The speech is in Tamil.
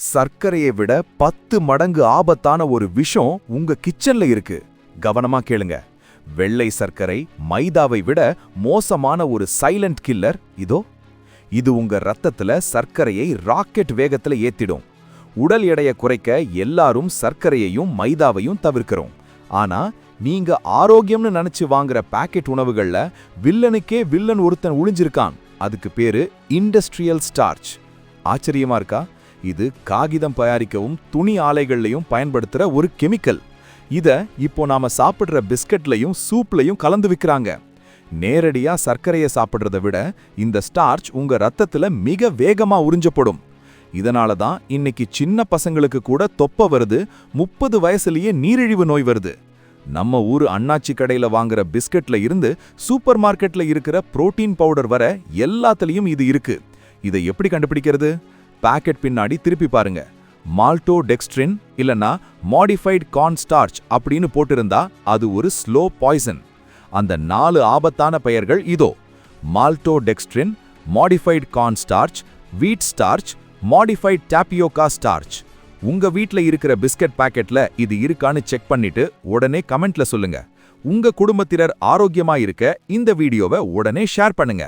சர்க்கரையை விட பத்து மடங்கு ஆபத்தான ஒரு விஷம் உங்க கிச்சன்ல இருக்கு. கவனமா கேளுங்க. வெள்ளை சர்க்கரை மைதாவை விட மோசமான ஒரு சைலண்ட் கில்லர் இதோ. இது உங்க ரத்தத்துல சர்க்கரையை ராக்கெட் வேகத்துல ஏத்திடும். உடல் எடையை குறைக்க எல்லாரும் சர்க்கரையையும் மைதாவையும் தவிர்க்கிறோம். ஆனா நீங்க ஆரோக்கியம்னு நினைச்சு வாங்குற பாக்கெட் உணவுகள்ல வில்லனுக்கே வில்லன் ஒருத்தன் ஒளிஞ்சிருக்கான். அதுக்கு பேரு இண்டஸ்ட்ரியல் ஸ்டார்ச் ஆச்சரியமா இருக்கா? இது காகிதம் தயாரிக்கவும் துணி ஆலைகள்லையும் பயன்படுத்துகிற ஒரு கெமிக்கல். இதை இப்போ நாம சாப்பிட்ற பிஸ்கட்லையும் சூப்லையும் கலந்து விக்கிறாங்க. நேரடியா சர்க்கரையை சாப்பிடுறத விட இந்த ஸ்டார்ச் உங்க ரத்தத்துல மிக வேகமா உறிஞ்சப்படும். இதனால தான் இன்னைக்கு சின்ன பசங்களுக்கு கூட தொப்ப வருது முப்பது வயசுலயே நீரிழிவு நோய் வருது. நம்ம ஊர் அண்ணாச்சி கடையில வாங்குற பிஸ்கட்ல இருந்து சூப்பர் மார்க்கெட்ல இருக்கிற புரோட்டீன் பவுடர் வர எல்லாத்துலயும் இது இருக்கு. இதை எப்படி கண்டுபிடிக்கிறது? பாக்கெட் பின்னாடி திருப்பி பாருங்க. மால்டோ டெக்ஸ்ட்ரின் இல்லனா மாடிஃபைட் கார்ன் ஸ்டார்ச் அப்படின்னு போட்டிருந்தா அது ஒரு ஸ்லோ பாய்சன் அந்த நாலு ஆபத்தான பெயர்கள் இதோ. Malto dextrin modified corn starch wheat starch modified tapioca starch உங்க வீட்டில் இருக்கிற பிஸ்கட் பாக்கெட்ல இது இருக்கான்னு செக் பண்ணிட்டு உடனே கமெண்ட்ல சொல்லுங்க. உங்க குடும்பத்தினர் ஆரோக்கியமா இருக்க இந்த வீடியோவை உடனே ஷேர் பண்ணுங்க.